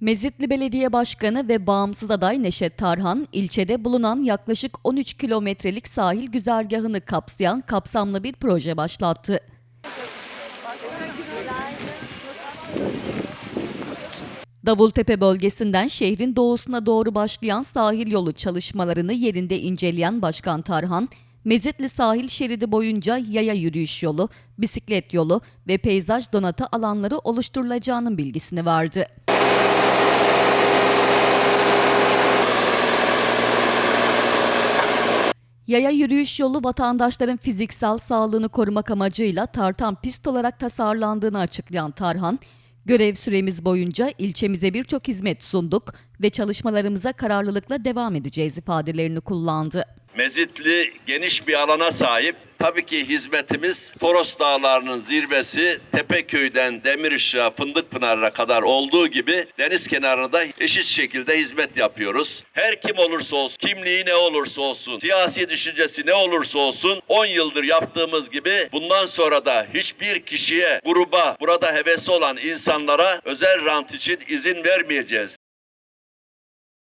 Mezitli Belediye Başkanı ve bağımsız aday Neşet Tarhan, ilçede bulunan yaklaşık 13 kilometrelik sahil güzergahını kapsayan kapsamlı bir proje başlattı. Davultepe bölgesinden şehrin doğusuna doğru başlayan sahil yolu çalışmalarını yerinde inceleyen Başkan Tarhan, Mezitli sahil şeridi boyunca yaya yürüyüş yolu, bisiklet yolu ve peyzaj donatı alanları oluşturulacağının bilgisini verdi. Yaya yürüyüş yolu vatandaşların fiziksel sağlığını korumak amacıyla tartan pist olarak tasarlandığını açıklayan Tarhan, görev süremiz boyunca ilçemize birçok hizmet sunduk ve çalışmalarımıza kararlılıkla devam edeceğiz ifadelerini kullandı. Mezitli geniş bir alana sahip. Tabii ki hizmetimiz Toros Dağları'nın zirvesi Tepeköy'den Demirişa, Fındıkpınar'a kadar olduğu gibi deniz kenarında eşit şekilde hizmet yapıyoruz. Her kim olursa olsun, kimliği ne olursa olsun, siyasi düşüncesi ne olursa olsun 10 yıldır yaptığımız gibi bundan sonra da hiçbir kişiye, gruba, burada hevesi olan insanlara özel rant için izin vermeyeceğiz.